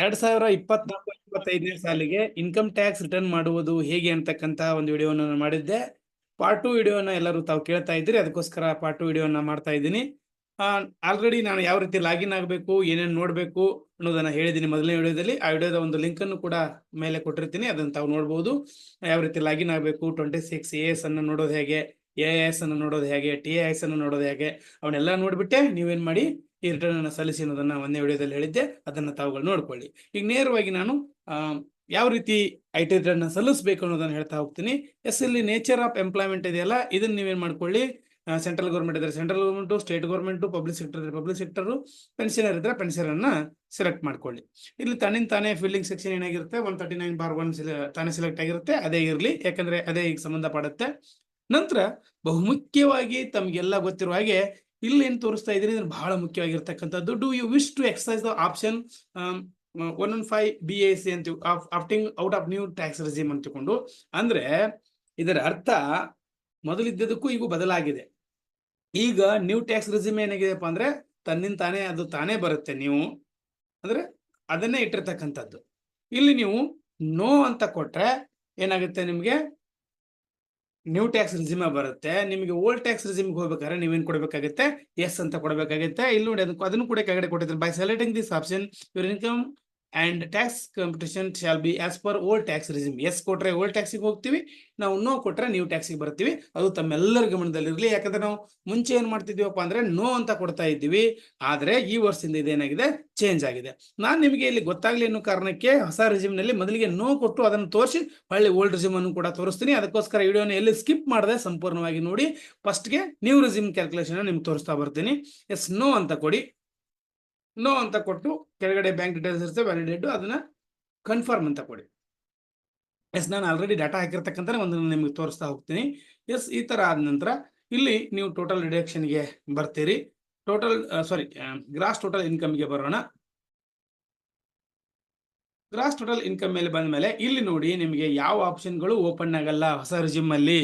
ಎರಡ್ ಸಾವಿರ ಇಪ್ಪತ್ನಾಲ್ಕು, ಇಪ್ಪತ್ತೈದನೇ ಸಾಲಿಗೆ ಇನ್ಕಮ್ ಟ್ಯಾಕ್ಸ್ ರಿಟರ್ನ್ ಮಾಡುವುದು ಹೇಗೆ ಅಂತಕ್ಕಂತ ಒಂದು ವಿಡಿಯೋನ ನಾನು ಮಾಡಿದ್ದೆ. ಪಾರ್ಟ್ ಟು ವಿಡಿಯೋನ ಎಲ್ಲರೂ ತಾವು ಕೇಳ್ತಾ ಇದ್ದೀರಿ, ಅದಕ್ಕೋಸ್ಕರ ಪಾರ್ಟ್ ಟು ವಿಡಿಯೋನ ಮಾಡ್ತಾ ಇದ್ದೀನಿ. ಆಲ್ರೆಡಿ ನಾನು ಯಾವ ರೀತಿ ಲಾಗಿನ್ ಆಗಬೇಕು, ಏನೇನು ನೋಡಬೇಕು ಅನ್ನೋದನ್ನ ಹೇಳಿದ್ದೀನಿ ಮೊದಲನೇ ವಿಡಿಯೋದಲ್ಲಿ. ಆ ವಿಡಿಯೋದ ಒಂದು ಲಿಂಕ್ ಅನ್ನು ಕೂಡ ಮೇಲೆ ಕೊಟ್ಟಿರ್ತೀನಿ, ಅದನ್ನು ತಾವು ನೋಡ್ಬೋದು. ಯಾವ ರೀತಿ ಲಾಗಿನ್ ಆಗಬೇಕು ಟ್ವೆಂಟಿ ಸಿಕ್ಸ್ ಎ ಎಸ್ ಅನ್ನು ನೋಡೋದು ಹೇಗೆ ಎ ಎಸ್ ಅನ್ನು ನೋಡೋದು ಹೇಗೆ ಟಿ ಎ ಎಸ್ ಅನ್ನು ನೋಡೋದು ಹೇಗೆ, ಅವನ್ನೆಲ್ಲ ನೋಡಿಬಿಟ್ಟೆ ನೀವೇನು ಮಾಡಿ ಈ ರಿಟರ್ನ್ ಅನ್ನು ಸಲ್ಲಿಸಿ ಅನ್ನೋದನ್ನ ಒಂದೇ ವಿಡಿಯೋದಲ್ಲಿ ಹೇಳಿದ್ದೆ, ಅದನ್ನ ತಾವುಗಳು ನೋಡ್ಕೊಳ್ಳಿ. ಈಗ ನೇರವಾಗಿ ನಾನು ಯಾವ ರೀತಿ ಐ ಟಿ ರಿಟರ್ನ್ ಸಲ್ಲಿಸಬೇಕು ಅನ್ನೋದನ್ನ ಹೇಳ್ತಾ ಹೋಗ್ತೀನಿ. ಎಸ್ ಇಲ್ಲಿ ನೇಚರ್ ಆಫ್ ಎಂಪ್ಲಾಯ್ಮೆಂಟ್ ಇದೆಯಲ್ಲ, ಇದನ್ನ ನೀವೇನ್ ಮಾಡ್ಕೊಳ್ಳಿ. ಸೆಂಟ್ರಲ್ ಗೌರ್ಮೆಂಟ್ ಇದ್ರೆ central government state government public sector ಇದ್ರೆ ಪಬ್ಲಿಕ್ ಸೆಕ್ಟರ್ ಪೆನ್ಷನರ್ ಇದ್ರೆ ಅನ್ನ ಸೆಲೆಕ್ಟ್ ಮಾಡ್ಕೊಳ್ಳಿ. ಇಲ್ಲಿ ತನ್ನಿಂದ ತಾನೇ ಫಿಲ್ಲಿಂಗ್ ಸೆಕ್ಷನ್ ಏನಾಗಿರುತ್ತೆ? One thirty nine bar one ತಾನೇ ಸೆಲೆಕ್ಟ್ ಆಗಿರುತ್ತೆ, ಅದೇ ಇರಲಿ. ಯಾಕಂದ್ರೆ ಅದೇ ಈಗ ಸಂಬಂಧಪಡುತ್ತೆ. ನಂತರ ಬಹುಮುಖ್ಯವಾಗಿ ತಮಗೆಲ್ಲ ಗೊತ್ತಿರುವ ಹಾಗೆ ಇಲ್ಲಿ ಏನ್ ತೋರಿಸ್ತಾ ಇದ್ರಿ ಇದನ್ನ ಬಹಳ ಮುಖ್ಯವಾಗಿರ್ತಕ್ಕಂಥದ್ದು. Do you wish to exercise the option one one five B A C ಅಂತ opting out of new tax regime ಅಂತ ತಿಳ್ಕೊಂಡು. ಅಂದ್ರೆ ಇದರ ಅರ್ಥ ಮೊದಲಿದ್ದದಕ್ಕೂ ಈಗ ಬದಲಾಗಿದೆ. ಈಗ ನ್ಯೂ ಟ್ಯಾಕ್ಸ್ ರಿಜಿಮ್ ಏನಾಗಿದೆಪ್ಪ ಅಂದ್ರೆ ತನ್ನಿಂದ ತಾನೇ ಅದು ತಾನೇ ಬರುತ್ತೆ ನೀವು. ಅಂದ್ರೆ ಅದನ್ನೇ ಇಟ್ಟಿರ್ತಕ್ಕಂಥದ್ದು. ಇಲ್ಲಿ ನೀವು ನೋ ಅಂತ ಕೊಟ್ರೆ ಏನಾಗುತ್ತೆ ನಿಮ್ಗೆ? ನ್ಯೂ ಟ್ಯಾಕ್ಸ್ ರಿಸಿಮ ಬರುತ್ತೆ. ನಿಮಗೆ ಓಲ್ಡ್ ಟ್ಯಾಕ್ಸ್ ರಿಸಿಮ್ಗೆ ಹೋಗ್ಬೇಕಾದ್ರೆ ನೀವೇನು ಕೊಡಬೇಕಾಗುತ್ತೆ? ಎಸ್ ಅಂತ ಕೊಡಬೇಕಾಗುತ್ತೆ. ಇಲ್ಲಿ ನೋಡಿ ಅದನ್ನು ಅದನ್ನು ಕೂಡ ಕೆಳಗಡೆ ಕೊಟ್ಟಿದ್ದೀನಿ by selecting this option your income and tax computation shall be as per old tax regime yes ಕೊಟ್ಟರೆ ಓಲ್ಡ್ ಟ್ಯಾಕ್ಸಿಗೆ ಹೋಗ್ತೀವಿ, ನಾವು ನೋ ಕೊಟ್ಟರೆ ನ್ಯೂ ಟ್ಯಾಕ್ಸಿಗೆ ಬರ್ತೀವಿ. ಅದು ತಮ್ಮೆಲ್ಲರ ಗಮನದಲ್ಲಿರಲಿ ಯಾಕಂದ್ರೆ ನಾವು ಮುಂಚೆ ಏನು ಮಾಡ್ತಿದ್ದೀವಪ್ಪ ಅಂದರೆ ನೋ ಅಂತ ಕೊಡ್ತಾ ಇದ್ದೀವಿ. ಆದರೆ ಈ ವರ್ಷದಿಂದ ಇದೇನಾಗಿದೆ? ಚೇಂಜ್ ಆಗಿದೆ. ನಾನು ನಿಮಗೆ ಇಲ್ಲಿ ಗೊತ್ತಾಗಲಿ ಅನ್ನೋ ಕಾರಣಕ್ಕೆ ಹೊಸ ರಿಸಿಮ್ನಲ್ಲಿ ಮೊದಲಿಗೆ ನೋ ಕೊಟ್ಟು ಅದನ್ನು ತೋರಿಸಿ ಹೊಳ್ಳಿ ಓಲ್ಡ್ ಅನ್ನು ಕೂಡ ತೋರಿಸ್ತೀನಿ. ಅದಕ್ಕೋಸ್ಕರ ವಿಡಿಯೋನ ಎಲ್ಲಿ ಸ್ಕಿಪ್ ಮಾಡದೆ ಸಂಪೂರ್ಣವಾಗಿ ನೋಡಿ. ಫಸ್ಟ್ಗೆ ನ್ಯೂ ರಿಸಿಮ್ ಕ್ಯಾಲ್ಕುಲೇಷನ್ ನಿಮ್ಗೆ ತೋರಿಸ್ತಾ ಬರ್ತೀನಿ. ಎಸ್ ನೋ ಅಂತ ಕೊಡಿ. ನೋ ಅಂತ ಕೊಟ್ಟು ಕೆಳಗಡೆ ಬ್ಯಾಂಕ್ ಡೀಟೇಲ್ಸ್ ಇರುತ್ತೆ ವ್ಯಾಲಿಡೇಟು ಅದನ್ನ ಕನ್ಫರ್ಮ್ ಅಂತ ಕೊಡಿ. ಎಸ್ ನಾನು ಆಲ್ರೆಡಿ ಡಾಟಾ ಹಾಕಿರ್ತಕ್ಕಂಥ ಒಂದು ನಿಮಗೆ ತೋರಿಸ್ತಾ ಹೋಗ್ತೀನಿ. ಎಸ್ ಈ ತರ ಆದ ನಂತರ ಇಲ್ಲಿ ನೀವು ಟೋಟಲ್ ರಿಡಕ್ಷನ್ಗೆ ಬರ್ತೀರಿ. ಟೋಟಲ್ ಸಾರಿ ಗ್ರಾಸ್ ಟೋಟಲ್ ಇನ್ಕಮ್ಗೆ ಬರೋಣ. ಗ್ರಾಸ್ ಟೋಟಲ್ ಇನ್ಕಮ್ ಮೇಲೆ ಬಂದ ಮೇಲೆ ಇಲ್ಲಿ ನೋಡಿ ನಿಮಗೆ ಯಾವ ಆಪ್ಷನ್ಗಳು ಓಪನ್ ಆಗಲ್ಲ ಹೊಸ ರಿಜಿಮ್ ಅಲ್ಲಿ.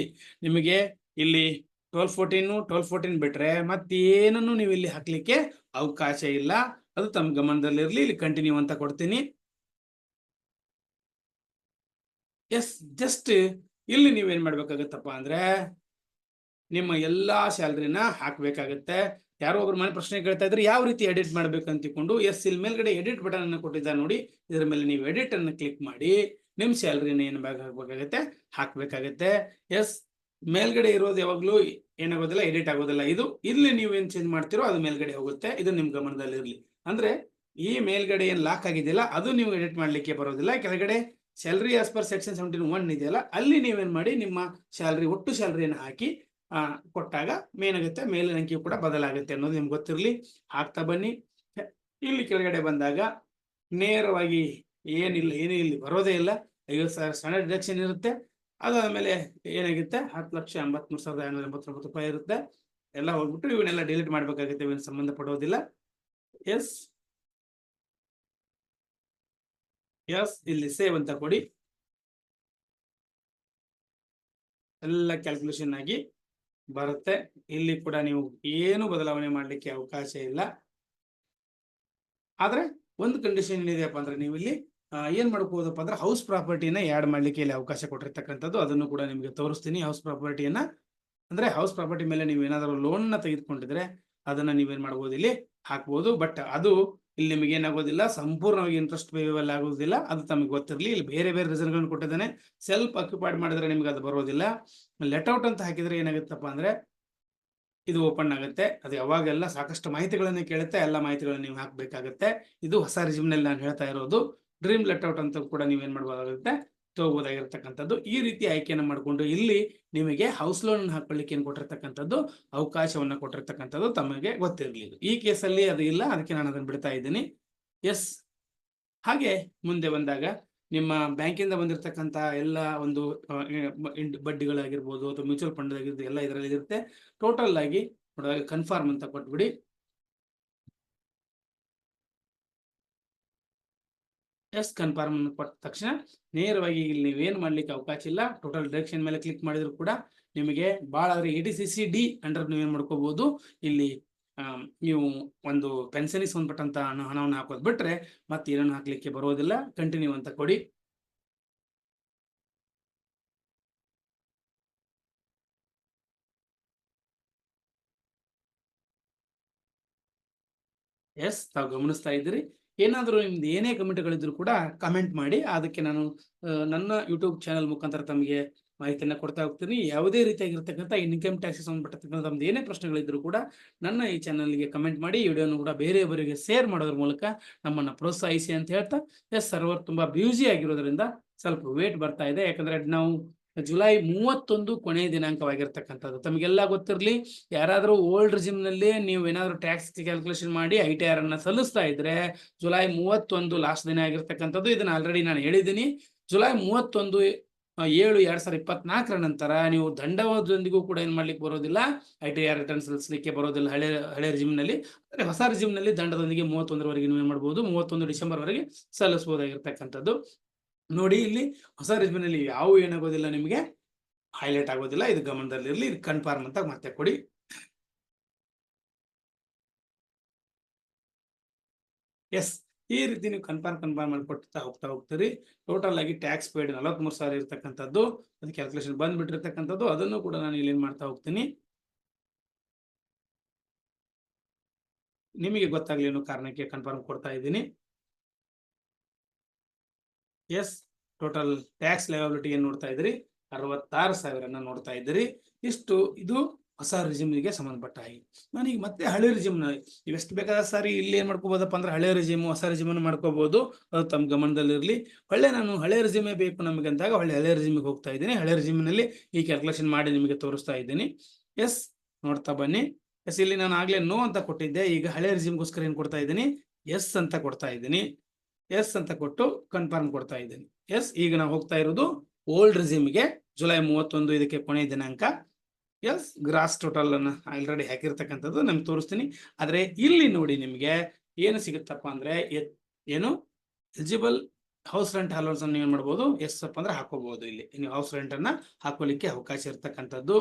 ನಿಮಗೆ ಇಲ್ಲಿ ಟ್ವೆಲ್ ಫೋರ್ಟೀನು ಟ್ವೆಲ್ ಫೋರ್ಟೀನ್ ಬಿಟ್ರೆ ಮತ್ತೇನನ್ನು ನೀವು ಇಲ್ಲಿ ಹಾಕ್ಲಿಕ್ಕೆ ಅವಕಾಶ ಇಲ್ಲ. ಅದು ತಮ್ಮ ಗಮನದಲ್ಲಿರಲಿ ಇಲ್ಲಿ ಕಂಟಿನ್ಯೂ ಅಂತ ಕೊಡ್ತೀನಿ. ಎಸ್ ಜಸ್ಟ್ ಇಲ್ಲಿ ನೀವೇನ್ ಮಾಡ್ಬೇಕಾಗತ್ತಪ್ಪ ಅಂದ್ರೆ ನಿಮ್ಮ ಎಲ್ಲಾ ಸ್ಯಾಲ್ರಿನ ಹಾಕ್ಬೇಕಾಗತ್ತೆ. ಯಾರೋ ಒಬ್ರು ಮನೆ ಪ್ರಶ್ನೆ ಕೇಳ್ತಾ ಇದ್ರೆ ಯಾವ ರೀತಿ ಎಡಿಟ್ ಮಾಡ್ಬೇಕು ಅಂತಿಕೊಂಡು ಎಸ್ ಇಲ್ಲಿ ಮೇಲ್ಗಡೆ ಎಡಿಟ್ ಬಟನ್ ಅನ್ನು ಕೊಟ್ಟಿದ್ದಾರೆ ನೋಡಿ, ಇದರ ಮೇಲೆ ನೀವು ಎಡಿಟ್ ಅನ್ನು ಕ್ಲಿಕ್ ಮಾಡಿ, ನಿಮ್ ಸ್ಯಾಲ್ರಿನ ಏನ್ ಹಾಕ್ಬೇಕಾಗತ್ತೆ ಹಾಕ್ಬೇಕಾಗತ್ತೆ. ಎಸ್ ಮೇಲ್ಗಡೆ ಇರೋದು ಯಾವಾಗ್ಲೂ ಏನಾಗೋದಿಲ್ಲ ಎಡಿಟ್ ಆಗೋದಿಲ್ಲ. ಇದು, ಇಲ್ಲಿ ನೀವು ಏನ್ ಚೇಂಜ್ ಮಾಡ್ತಿರೋ ಅದು ಮೇಲ್ಗಡೆ ಹೋಗುತ್ತೆ. ಇದು ನಿಮ್ ಗಮನದಲ್ಲಿರ್ಲಿ. ಅಂದ್ರೆ ಈ ಮೇಲ್ಗಡೆ ಏನ್ ಲಾಕ್ ಆಗಿದೆಯಲ್ಲ, ಅದು ನೀವು ಎಡಿಟ್ ಮಾಡ್ಲಿಕ್ಕೆ ಬರೋದಿಲ್ಲ. ಕೆಳಗಡೆ salary as per section seventeen one ಇದೆಯಲ್ಲ, ಅಲ್ಲಿ ನೀವೇನ್ ಮಾಡಿ, ನಿಮ್ಮ ಸ್ಯಾಲ್ರಿ ಒಟ್ಟು ಸ್ಯಾಲ್ರಿಯನ್ನು ಹಾಕಿ ಕೊಟ್ಟಾಗ ಮೇನಾಗುತ್ತೆ, ಮೇಲಿನ ಅಂಕಿಯು ಕೂಡ ಬದಲಾಗುತ್ತೆ ಅನ್ನೋದು ನಿಮ್ಗೆ ಗೊತ್ತಿರಲಿ. ಹಾಕ್ತಾ ಬನ್ನಿ. ಇಲ್ಲಿ ಕೆಳಗಡೆ ಬಂದಾಗ ನೇರವಾಗಿ ಏನಿಲ್ಲ, ಏನು ಇಲ್ಲಿ ಬರೋದೇ ಇಲ್ಲ. ಐವತ್ತು ಸಾವಿರ ಸ್ಟ್ಯಾಂಡರ್ಡ್ ಡಿಡಕ್ಷನ್ ಇರುತ್ತೆ. ಅದಾದ್ಮೇಲೆ ಏನಾಗುತ್ತೆ, ಹತ್ತು ಲಕ್ಷ ಎಂಬತ್ಮೂರು ಸಾವಿರದ ಐನೂರ ಎಂಬತ್ತೊಂಬತ್ತು ರೂಪಾಯಿ ಇರುತ್ತೆ. ಎಲ್ಲ ಹೋಗ್ಬಿಟ್ಟು ಇವನ್ನೆಲ್ಲ ಡಿಲೀಟ್ ಮಾಡಬೇಕಾಗುತ್ತೆ, ಇವನ್ ಸಂಬಂಧಪಡೋದಿಲ್ಲ. ಎಸ್. ಎಸ್, ಇಲ್ಲಿ ಸೇವ್ ಅಂತ ಕೊಡಿ. ಎಲ್ಲ ಕ್ಯಾಲ್ಕುಲೇಷನ್ ಆಗಿ ಬರುತ್ತೆ. ಇಲ್ಲಿ ಕೂಡ ನೀವು ಏನು ಬದಲಾವಣೆ ಮಾಡಲಿಕ್ಕೆ ಅವಕಾಶ ಇಲ್ಲ. ಆದ್ರೆ ಒಂದು ಕಂಡೀಷನ್ ಏನಿದೆಯಪ್ಪ ಅಂದ್ರೆ ನೀವು ಇಲ್ಲಿ ಏನ್ ಮಾಡ್ಬೋದಪ್ಪ ಅಂದ್ರೆ ಹೌಸ್ ಪ್ರಾಪರ್ಟಿನ ಆ್ಯಡ್ ಮಾಡ್ಲಿಕ್ಕೆ ಇಲ್ಲಿ ಅವಕಾಶ ಕೊಟ್ಟಿರ್ತಕ್ಕಂಥದ್ದು. ಅದನ್ನು ಕೂಡ ನಿಮಗೆ ತೋರಿಸ್ತೀನಿ. ಹೌಸ್ ಪ್ರಾಪರ್ಟಿಯನ್ನ ಅಂದ್ರೆ ಹೌಸ್ ಪ್ರಾಪರ್ಟಿ ಮೇಲೆ ನೀವು ಏನಾದರೂ ಲೋನ್ನ ತೆಗೆದುಕೊಂಡಿದ್ರೆ ಅದನ್ನ ನೀವೇನ್ ಮಾಡ್ಬೋದು ಇಲ್ಲಿ ಹಾಕ್ಬೋದು. ಬಟ್ ಅದು ಇಲ್ಲಿ ನಿಮಗೆ ಏನಾಗೋದಿಲ್ಲ, ಸಂಪೂರ್ಣವಾಗಿ ಇಂಟ್ರೆಸ್ಟ್ ಪೇಬಲ್ ಆಗೋದಿಲ್ಲ. ಅದು ತಮಗೆ ಗೊತ್ತಿರಲಿ. ಇಲ್ಲಿ ಬೇರೆ ಬೇರೆ ರೀಸನ್ಗಳನ್ನು ಕೊಟ್ಟಿದ್ದಾನೆ. ಸೆಲ್ಫ್ ಆಕ್ಯುಪೈಡ್ ಮಾಡಿದ್ರೆ ನಿಮ್ಗೆ ಅದು ಬರೋದಿಲ್ಲ. ಲೆಟ್ಔಟ್ ಅಂತ ಹಾಕಿದ್ರೆ ಏನಾಗುತ್ತಪ್ಪ ಅಂದ್ರೆ, ಇದು ಓಪನ್ ಆಗುತ್ತೆ. ಅದು ಯಾವಾಗೆಲ್ಲ ಸಾಕಷ್ಟು ಮಾಹಿತಿಗಳನ್ನು ಕೇಳುತ್ತೆ, ಎಲ್ಲ ಮಾಹಿತಿಗಳನ್ನು ನೀವು ಹಾಕಬೇಕಾಗುತ್ತೆ. ಇದು ಹೊಸ ರಿಜಿಮ್ನಲ್ಲಿ ನಾನು ಹೇಳ್ತಾ ಇರೋದು. ಡ್ರೀಮ್ ಲೆಟ್ಔಟ್ ಅಂತ ಕೂಡ ನೀವೇನ್ ಮಾಡ್ಬೋದಾಗುತ್ತೆ? ತಗೋಬೋದಾಗಿರ್ತಕ್ಕಂಥದ್ದು ಈ ರೀತಿ ಆಯ್ಕೆಯನ್ನು ಮಾಡಿಕೊಂಡು ಇಲ್ಲಿ ನಿಮಗೆ ಹೌಸ್ ಲೋನ್ ಹಾಕೊಳ್ಳಿಕ್ಕೆ ಏನು ಕೊಟ್ಟಿರ್ತಕ್ಕಂಥದ್ದು, ಅವಕಾಶವನ್ನು ಕೊಟ್ಟಿರ್ತಕ್ಕಂಥದ್ದು ತಮಗೆ ಗೊತ್ತಿರಲಿ ಇದು ಈ ಕೇಸಲ್ಲಿ ಅದು ಇಲ್ಲ, ಅದಕ್ಕೆ ನಾನು ಅದನ್ನು ಬಿಡ್ತಾ ಇದ್ದೀನಿ. ಎಸ್ ಹಾಗೆ ಮುಂದೆ ಬಂದಾಗ ನಿಮ್ಮ ಬ್ಯಾಂಕಿಂದ ಬಂದಿರತಕ್ಕಂಥ ಎಲ್ಲ ಒಂದು ಬಡ್ಡಿಗಳಾಗಿರ್ಬೋದು ಅಥವಾ ಮ್ಯೂಚುವಲ್ ಫಂಡ್ ಆಗಿರ್ಬೋದು, ಎಲ್ಲ ಇದರಲ್ಲಿ ಇರುತ್ತೆ. ಟೋಟಲ್ ಆಗಿ ನೋಡಿದಾಗ ಕನ್ಫರ್ಮ್ ಅಂತ ಕೊಟ್ಬಿಡಿ. ಎಸ್ ಕನ್ಫರ್ಮ್ ಕೊಟ್ಟ ತಕ್ಷಣ ನೇರವಾಗಿ ಇಲ್ಲಿ ನೀವೇನು ಮಾಡ್ಲಿಕ್ಕೆ ಅವಕಾಶ ಇಲ್ಲ. ಟೋಟಲ್ ಡೈರೆಕ್ಷನ್ ಮೇಲೆ ಕ್ಲಿಕ್ ಮಾಡಿದ್ರು ಕೂಡ ನಿಮಗೆ ಭಾಳ ಆದ್ರೆ eighty C C D under ನೀವೇನ್ ಮಾಡ್ಕೋಬಹುದು ಇಲ್ಲಿ ನೀವು ಒಂದು ಪೆನ್ಷನಿಗೆ ಸಂಬಂಧಪಟ್ಟಂತ ಹಣ, ಹಣವನ್ನು ಹಾಕೋದು ಬಿಟ್ರೆ ಮತ್ತೆ ಏನನ್ನು ಹಾಕ್ಲಿಕ್ಕೆ ಬರೋದಿಲ್ಲ. ಕಂಟಿನ್ಯೂ ಅಂತ ಕೊಡಿ. ಎಸ್ ತಾವು ಗಮನಿಸ್ತಾ ಇದ್ದೀರಿ. ಏನಾದರೂ ನಿಮ್ದು ಏನೇ ಕಮೆಂಟ್ಗಳಿದ್ರು ಕೂಡ ಕಮೆಂಟ್ ಮಾಡಿ, ಅದಕ್ಕೆ ನಾನು ನನ್ನ ಯೂಟ್ಯೂಬ್ ಚಾನಲ್ ಮುಖಾಂತರ ತಮಗೆ ಮಾಹಿತಿಯನ್ನು ಕೊಡ್ತಾ ಹೋಗ್ತೀನಿ. ಯಾವುದೇ ರೀತಿಯಾಗಿರ್ತಕ್ಕಂಥ ಇನ್ಕಮ್ ಟ್ಯಾಕ್ಸ್ ಸಂಬಂಧಪಟ್ಟಂತ ತಮ್ಮದು ಏನೇ ಪ್ರಶ್ನೆಗಳಿದ್ರು ಕೂಡ ನನ್ನ ಈ ಚಾನಲ್ಗೆ ಕಮೆಂಟ್ ಮಾಡಿ ವಿಡಿಯೋನ ಕೂಡ ಬೇರೆಯವರಿಗೆ ಶೇರ್ ಮಾಡೋದ್ರ ಮೂಲಕ ನಮ್ಮನ್ನು ಪ್ರೋತ್ಸಾಹಿಸಿ ಅಂತ ಹೇಳ್ತಾ, ಎಸ್ ಸರ್ವರ್ ತುಂಬ ಬ್ಯೂಸಿ ಆಗಿರೋದ್ರಿಂದ ಸ್ವಲ್ಪ ವೇಟ್ ಬರ್ತಾ ಇದೆ. ಯಾಕಂದರೆ ನಾವು ಜುಲೈ ಮೂವತ್ತೊಂದು ಕೊನೆಯ ದಿನಾಂಕವಾಗಿರ್ತಕ್ಕಂಥದ್ದು. ತಮಗೆಲ್ಲ ಗೊತ್ತಿರಲಿ, ಯಾರಾದರೂ ಓಲ್ಡ್ ರಿಜಿಮ್ನಲ್ಲಿ ನೀವು ಏನಾದರೂ ಟ್ಯಾಕ್ಸ್ ಕ್ಯಾಲ್ಕುಲೇಷನ್ ಮಾಡಿ ಐ ಟಿ ಆರ್ ಅನ್ನ ಸಲ್ಲಿಸ್ತಾ ಇದ್ರೆ, ಜುಲೈ ಮೂವತ್ತೊಂದು ಲಾಸ್ಟ್ ದಿನ ಆಗಿರ್ತಕ್ಕಂಥದ್ದು. ಇದನ್ನ ಆಲ್ರೆಡಿ ನಾನು ಹೇಳಿದ್ದೀನಿ. ಜುಲೈ ಮೂವತ್ತೊಂದು ಏಳು, ಎರಡ್ ಸಾವಿರದ ಇಪ್ಪತ್ನಾಲ್ಕರ ನಂತರ ನೀವು ದಂಡವಾದದೊಂದಿಗೂ ಕೂಡ ಏನ್ ಮಾಡ್ಲಿಕ್ಕೆ ಬರೋದಿಲ್ಲ, ಐ ಟಿ ಆರ್ ರಿಟರ್ನ್ ಸಲ್ಲಿಸಲಿಕ್ಕೆ ಬರೋದಿಲ್ಲ ಹಳೆ ಹಳೆ ರಿಜಿಮ್ನಲ್ಲಿ. ನಲ್ಲಿ ಅಂದ್ರೆ ಹೊಸ ರಿಜಿಮ್ನಲ್ಲಿ ನಲ್ಲಿ ದಂಡದೊಂದಿಗೆ ಮೂವತ್ತೊಂದರವರೆಗೆ ನೀವು ಏನ್ ಮಾಡ್ಬೋದು, ಮೂವತ್ತೊಂದು ಡಿಸೆಂಬರ್ ವರೆಗೆ ಸಲ್ಲಿಸಬಹುದಾಗಿರ್ತಕ್ಕಂಥದ್ದು ನೋಡಿ ಇಲ್ಲಿ ಹೊಸ ರೆಜ್ಮೆನಲ್ಲಿ ನಲ್ಲಿ ಯಾವ ಏನಾಗೋದಿಲ್ಲ ನಿಮಗೆ? ಹೈಲೈಟ್ ಆಗೋದಿಲ್ಲ. ಇದು ಗಮನದಲ್ಲಿರಲಿ. ಇದು ಕನ್ಫರ್ಮ್ ಅಂತ ಮತ್ತೆ ಕೊಡಿ. ಎಸ್ ಈ ರೀತಿ ನೀವು ಕನ್ಫರ್ಮ್ ಕನ್ಫರ್ಮ್ ಮಾಡ್ಕೊಡ್ತಾ ಹೋಗ್ತಾ ಹೋಗ್ತೀರಿ. ಟೋಟಲ್ ಆಗಿ ಟ್ಯಾಕ್ಸ್ ಪೇಡ್ ನಲವತ್ಮೂರು ಸಾವಿರ ಇರ್ತಕ್ಕಂಥದ್ದು. ಅದು ಕ್ಯಾಲ್ಕುಲೇಷನ್ ಬಂದ್ಬಿಟ್ಟಿರ್ತಕ್ಕಂಥದ್ದು. ಅದನ್ನು ಕೂಡ ನಾನು ಇಲ್ಲಿ ಏನ್ ಮಾಡ್ತಾ ಹೋಗ್ತೀನಿ. ನಿಮಗೆ ಗೊತ್ತಾಗ್ಲಿ ಅನ್ನೋ ಕಾರಣಕ್ಕೆ ಕನ್ಫರ್ಮ್ ಕೊಡ್ತಾ ಇದ್ದೀನಿ. ಎಸ್ ಟೋಟಲ್ ಟ್ಯಾಕ್ಸ್ ಲಯಬಿಲಿಟಿ ಏನು ನೋಡ್ತಾ ಇದ್ರಿ ಅರವತ್ತಾರು ಸಾವಿರನ ನೋಡ್ತಾ ಇದ್ದೀರಿ. ಇಷ್ಟು, ಇದು ಹೊಸ ರಿಜಿಮ್ಗೆ ಸಂಬಂಧಪಟ್ಟ ಹಾಗೆ. ನಾನೀಗ ಮತ್ತೆ ಹಳೆ ರಿಜಿಮ್ನ ಇವೆಷ್ಟು ಬೇಕಾದ ಸಾರಿ ಇಲ್ಲಿ ಏನು ಮಾಡ್ಕೋಬೋದಪ್ಪ ಅಂದ್ರೆ ಹಳೆ ರಿಜಿಮ್ ಹೊಸ ರಿಜಿಮ್ ಮಾಡ್ಕೋಬೋದು. ಅದು ತಮ್ಮ ಗಮನದಲ್ಲಿರಲಿ. ಒಳ್ಳೆ ನಾನು ಹಳೆ ರಿಜಿಮೇ ಬೇಕು ನಮಗೆ ಅಂದಾಗ ಒಳ್ಳೆ ಹಳೆ ರಿಜಿಮ್ಗೆ ಹೋಗ್ತಾ ಇದ್ದೀನಿ. ಹಳೆ ರಿಜಿಮ್ನಲ್ಲಿ ಈ ಕ್ಯಾಲ್ಕುಲೇಷನ್ ಮಾಡಿ ನಿಮಗೆ ತೋರಿಸ್ತಾ ಇದ್ದೀನಿ. ಎಸ್ ನೋಡ್ತಾ ಬನ್ನಿ. ಎಸ್ ಇಲ್ಲಿ ನಾನು ಆಗಲೇ ನೋ ಅಂತ ಕೊಟ್ಟಿದ್ದೆ. ಈಗ ಹಳೆ ರಿಜಿಮ್ಗೋಸ್ಕರ ಏನು ಕೊಡ್ತಾ ಇದ್ದೀನಿ? ಎಸ್ ಅಂತ ಕೊಡ್ತಾ ಇದ್ದೀನಿ. ಎಸ್ ಅಂತ ಕೊಟ್ಟು ಕನ್ಫರ್ಮ್ ಕೊಡ್ತಾ ಇದ್ದೀನಿ. ಎಸ್, ಈಗ ನಾವು ಹೋಗ್ತಾ ಇರೋದು ಓಲ್ಡ್ ರಿಸೀಮ್ಗೆ ಜುಲೈ ಮೂವತ್ತೊಂದು ಇದಕ್ಕೆ ಕೊನೆ ದಿನಾಂಕ. ಎಸ್ ಗ್ರಾಸ್ ಟೋಟಲ್ ಅನ್ನು ಆಲ್ರೆಡಿ ಹಾಕಿರ್ತಕ್ಕಂಥದ್ದು ನಮ್ಗೆ ತೋರಿಸ್ತೀನಿ. ಆದರೆ ಇಲ್ಲಿ ನೋಡಿ ನಿಮಗೆ ಏನು ಸಿಗುತ್ತಪ್ಪ ಅಂದ್ರೆ ಏನು? ಎಲಿಜಿಬಲ್ ಹೌಸ್ ರೆಂಟ್ ಅಲೋನ್ಸ್ ಅನ್ನು ಏನು ಮಾಡ್ಬೋದು? ಎಸ್ ಅಪ್ಪ ಅಂದ್ರೆ ಹಾಕೋಬಹುದು ಇಲ್ಲಿ. ನೀವು ಹೌಸ್ ರೆಂಟನ್ನು ಅನ್ನ ಹಾಕೊಳ್ಳಿಕ್ಕೆ ಅವಕಾಶ ಇರ್ತಕ್ಕಂಥದ್ದು.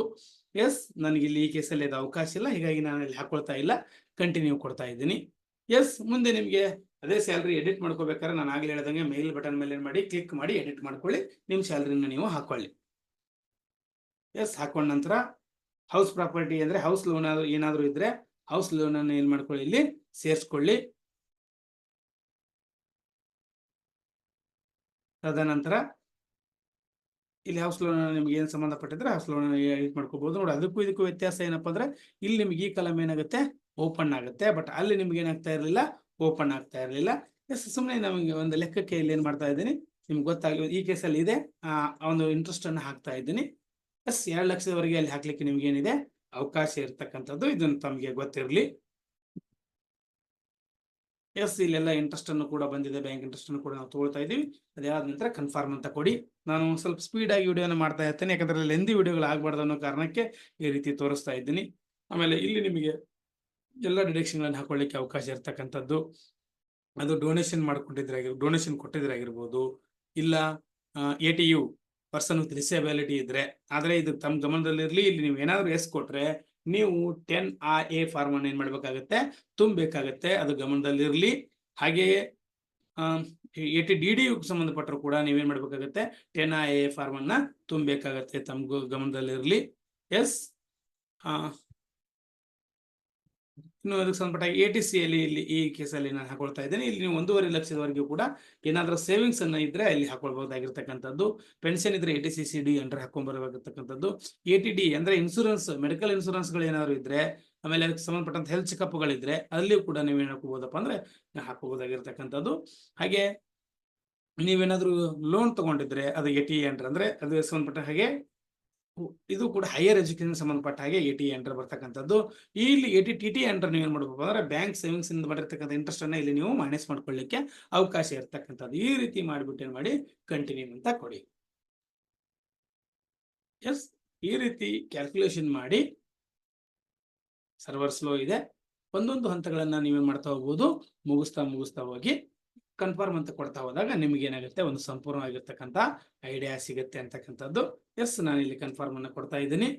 ಎಸ್, ನನಗೆ ಇಲ್ಲಿ ಈ ಕೇಸಲ್ಲಿ ಅದು ಅವಕಾಶ ಇಲ್ಲ. ಹೀಗಾಗಿ ನಾನು ಇಲ್ಲಿ ಹಾಕೊಳ್ತಾ ಇಲ್ಲ. ಕಂಟಿನ್ಯೂ ಕೊಡ್ತಾ ಇದ್ದೀನಿ. ಎಸ್, ಮುಂದೆ ನಿಮಗೆ ಅದೇ ಸ್ಯಾಲ್ರಿ ಎಡಿಟ್ ಮಾಡ್ಕೋಬೇಕಾದ್ರೆ ನಾನು ಆಗಲೇ ಹೇಳ್ದಂಗೆ ಮೇಲ್ ಬಟನ್ ಮೇಲೆ ಏನು ಮಾಡಿ ಕ್ಲಿಕ್ ಮಾಡಿ ಎಡಿಟ್ ಮಾಡ್ಕೊಳ್ಳಿ. ನಿಮ್ಮ ಸ್ಯಾಲ್ರಿನ ನೀವು ಹಾಕೊಳ್ಳಿ. ಎಸ್ ಹಾಕೊಂಡ ನಂತರ ಹೌಸ್ ಪ್ರಾಪರ್ಟಿ ಅಂದ್ರೆ ಹೌಸ್ ಲೋನ್ ಏನಾದರೂ ಇದ್ರೆ ಹೌಸ್ ಲೋನನ್ನು ಏನು ಮಾಡ್ಕೊಳ್ಳಿ ಇಲ್ಲಿ, ಸೇರಿಸ್ಕೊಳ್ಳಿ. ತದನಂತರ ಇಲ್ಲಿ ಹೌಸ್ ಲೋನ್ ನಿಮ್ಗೆ ಏನು ಸಂಬಂಧಪಟ್ಟಿದ್ರೆ ಹೌಸ್ ಲೋನ್ ಎಡಿಟ್ ಮಾಡ್ಕೋಬಹುದು ನೋಡಿ ಅದಕ್ಕೂ ಇದಕ್ಕೂ ವ್ಯತ್ಯಾಸ ಏನಪ್ಪ ಅಂದ್ರೆ ಇಲ್ಲಿ ನಿಮ್ಗೆ ಈ ಕಲಮ್ ಏನಾಗುತ್ತೆ? ಓಪನ್ ಆಗುತ್ತೆ. ಬಟ್ ಅಲ್ಲಿ ನಿಮ್ಗೆ ಏನಾಗ್ತಾ ಇರಲಿಲ್ಲ? ಓಪನ್ ಆಗ್ತಾ ಇರಲಿಲ್ಲ. ಎಸ್ ಸುಮ್ಮನೆ ನಮಗೆ ಒಂದು ಲೆಕ್ಕಕ್ಕೆ ಇಲ್ಲಿ ಏನ್ ಮಾಡ್ತಾ ಇದ್ದೀನಿ? ನಿಮ್ಗೆ ಗೊತ್ತಾಗ್ಲಿ, ಈ ಕೇಸಲ್ಲಿ ಇದೆ. ಆ ಒಂದು ಇಂಟ್ರೆಸ್ಟ್ ಅನ್ನು ಹಾಕ್ತಾ ಇದ್ದೀನಿ. ಎಸ್ ಎರಡು ಲಕ್ಷದವರೆಗೆ ಅಲ್ಲಿ ಹಾಕ್ಲಿಕ್ಕೆ ನಿಮ್ಗೆ ಏನಿದೆ ಅವಕಾಶ ಇರ್ತಕ್ಕಂಥದ್ದು ಇದನ್ನು ತಮಗೆ ಗೊತ್ತಿರಲಿ. ಎಸ್ ಇಲ್ಲೆಲ್ಲ ಇಂಟ್ರೆಸ್ಟ್ ಅನ್ನು ಕೂಡ ಬಂದಿದೆ. ಬ್ಯಾಂಕ್ ಇಂಟ್ರೆಸ್ಟ್ ಅನ್ನು ಕೂಡ ನಾವು ತಗೊಳ್ತಾ ಇದ್ದೀವಿ. ಅದಾದ ನಂತರ ಕನ್ಫರ್ಮ್ ಅಂತ ಕೊಡಿ. ನಾನು ಸ್ವಲ್ಪ ಸ್ಪೀಡ್ ಆಗಿ ವಿಡಿಯೋನ ಮಾಡ್ತಾ ಇರ್ತೇನೆ. ಯಾಕಂದ್ರೆ ಲೆಂದಿ ವಿಡಿಯೋಗಳು ಆಗ್ಬಾರ್ದು ಅನ್ನೋ ಕಾರಣಕ್ಕೆ ಈ ರೀತಿ ತೋರಿಸ್ತಾ ಇದ್ದೀನಿ. ಆಮೇಲೆ ಇಲ್ಲಿ ನಿಮಗೆ ಎಲ್ಲ ಡಿಡಕ್ಷನ್ಗಳನ್ನು ಹಾಕೊಳ್ಳಿಕ್ಕೆ ಅವಕಾಶ ಇರ್ತಕ್ಕಂಥದ್ದು. ಅದು ಡೊನೇಷನ್ ಮಾಡ್ಕೊಂಡಿದ್ರೆ ಡೊನೇಷನ್ ಕೊಟ್ಟಿದ್ರಾಗಿರ್ಬೋದು. ಇಲ್ಲ eighty U person with disability ಇದ್ರೆ, ಆದ್ರೆ ಇದು ತಮ್ಮ ಗಮನದಲ್ಲಿರಲಿ, ಇಲ್ಲಿ ನೀವು ಏನಾದ್ರು ಎಸ್ ಕೊಟ್ರೆ, ನೀವು ಟೆನ್ ಆ ಎ ಫಾರ್ಮ್ ಅನ್ನು ಏನ್ ಮಾಡ್ಬೇಕಾಗತ್ತೆ? ತುಂಬಬೇಕಾಗತ್ತೆ. ಅದು ಗಮನದಲ್ಲಿರ್ಲಿ. ಹಾಗೆಯೇ ಎ ಟಿ ಡಿ ಡಿ ಸಂಬಂಧಪಟ್ಟರು ಕೂಡ ನೀವೇನ್ ಮಾಡ್ಬೇಕಾಗತ್ತೆ? ಟೆನ್ ಆ ಎ ಫಾರ್ಮ್ ಅನ್ನ ತುಂಬಬೇಕಾಗತ್ತೆ ತಮ್ಮ ಗಮನದಲ್ಲಿರ್ಲಿ. ಎಸ್ ಇನ್ನು ಅದಕ್ಕೆ ಸಂಬಂಧಪಟ್ಟ ಎ ಟಿ ಸಿ ಅಲ್ಲಿ, ಇಲ್ಲಿ ಈ ಕೇಸಲ್ಲಿ ನಾನು ಹಾಕೊಳ್ತಾ ಇದ್ದೇನೆ. ಇಲ್ಲಿ ನೀವು ಒಂದೂವರೆ ಲಕ್ಷದವರೆಗೂ ಕೂಡ ಏನಾದರೂ ಸೇವಿಂಗ್ಸ್ ಅನ್ನ ಇದ್ರೆ ಅಲ್ಲಿ ಹಾಕೊಳ್ಬಹುದಾಗಿರ್ತಕ್ಕಂಥದ್ದು. ಪೆನ್ಷನ್ ಇದ್ರೆ A T C C D ಅಂಡ್ರೆ ಹಾಕೊಂಡ್ಬರಬೇಕಾಗಿರ್ತಕ್ಕಂಥದ್ದು ಎ ಟಿ ಡಿ ಅಂದ್ರೆ ಇನ್ಸೂರೆನ್ಸ್ ಮೆಡಿಕಲ್ ಇನ್ಸೂರೆನ್ಸ್ಗಳು ಏನಾದರೂ ಇದ್ರೆ, ಆಮೇಲೆ ಅದಕ್ಕೆ ಸಂಬಂಧಪಟ್ಟಂತ ಹೆಲ್ತ್ ಚೆಕಪ್ಗಳಿದ್ರೆ ಅಲ್ಲಿಯೂ ಕೂಡ ನೀವೇನು ಹಾಕೋಬಹುದಪ್ಪ ಅಂದ್ರೆ ಹಾಕೋಬಹುದಾಗಿರ್ತಕ್ಕಂಥದ್ದು ಹಾಗೆ ನೀವೇನಾದ್ರೂ ಲೋನ್ ತಗೊಂಡಿದ್ರೆ ಅದು ಎ ಟಿ ಅಂಡ್ರೆ ಅಂದ್ರೆ ಅದಕ್ಕೆ ಸಂಬಂಧಪಟ್ಟ ಹಾಗೆ ಇದು ಕೂಡ ಹೈಯರ್ ಎಜುಕೇಶನ್ ಸಂಬಂಧಪಟ್ಟ ಹಾಗೆ ಎ ಟಿ ಎಂಟರ್ ಬರ್ತಕ್ಕಂಥದ್ದು. ಇಲ್ಲಿ A T T T enter ನೀವು ಏನ್ ಮಾಡ್ಬೇಕು ಅಂದ್ರೆ ಬ್ಯಾಂಕ್ ಸೇವಿಂಗ್ಸ್ ಇಂದ ಮಾಡಿರ್ತಕ್ಕಂಥ ಇಂಟ್ರೆಸ್ಟ್ ಅನ್ನ ಇಲ್ಲಿ ನೀವು ಮೈನಸ್ ಮಾಡ್ಕೊಳ್ಳಿಕ್ಕೆ ಅವಕಾಶ ಇರ್ತಕ್ಕಂಥದ್ದು. ಈ ರೀತಿ ಮಾಡಿಬಿಟ್ಟು ಏನ್ ಮಾಡಿ ಕಂಟಿನ್ಯೂ ಅಂತ ಕೊಡಿ. ಎಸ್ ಈ ರೀತಿ ಕ್ಯಾಲ್ಕುಲೇಷನ್ ಮಾಡಿ ಸರ್ವರ್ ಸ್ಲೋ ಇದೆ. ಒಂದೊಂದು ಹಂತಗಳನ್ನ ನೀವೇನ್ ಮಾಡ್ತಾ ಹೋಗ್ಬೋದು, ಮುಗಿಸ್ತಾ ಮುಗಿಸ್ತಾ ಹೋಗಿ ಕನ್ಫರ್ಮ್ ಅಂತ ಕೊಡ್ತಾ ಹೋದಾಗ ನಿಮ್ಗೆ ಏನಾಗುತ್ತೆ? ಒಂದು ಸಂಪೂರ್ಣವಾಗಿರ್ತಕ್ಕಂಥ ಐಡಿಯಾ ಸಿಗುತ್ತೆ ಅಂತಕ್ಕಂಥದ್ದು. ಎಸ್ ನಾನು ಇಲ್ಲಿ ಕನ್ಫರ್ಮ್ ಅನ್ನು ಕೊಡ್ತಾ ಇದ್ದೀನಿ.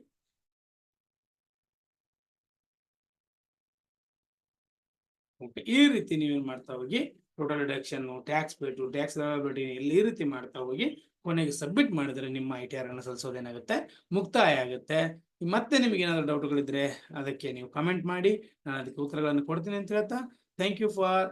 ಈ ರೀತಿ ನೀವೇನ್ ಮಾಡ್ತಾ ಹೋಗಿ total reduction tax paid tax liability ಇಲ್ಲಿ ಈ ರೀತಿ ಮಾಡ್ತಾ ಹೋಗಿ, ಕೊನೆಗೆ ಸಬ್ಮಿಟ್ ಮಾಡಿದ್ರೆ ನಿಮ್ಮ ಐ ಟಿ ಆರ್ ಅನ್ನು ಸಲ್ಲಿಸೋದೇನಾಗುತ್ತೆ ಮುಕ್ತಾಯ ಆಗುತ್ತೆ. ಮತ್ತೆ ನಿಮ್ಗೆ ಏನಾದರೂ ಡೌಟ್ಗಳಿದ್ರೆ ಅದಕ್ಕೆ ನೀವು ಕಮೆಂಟ್ ಮಾಡಿ. ನಾನು ಅದಕ್ಕೆ ಉತ್ತರಗಳನ್ನು ಕೊಡ್ತೀನಿ ಅಂತ ಹೇಳ್ತಾ. Thank you for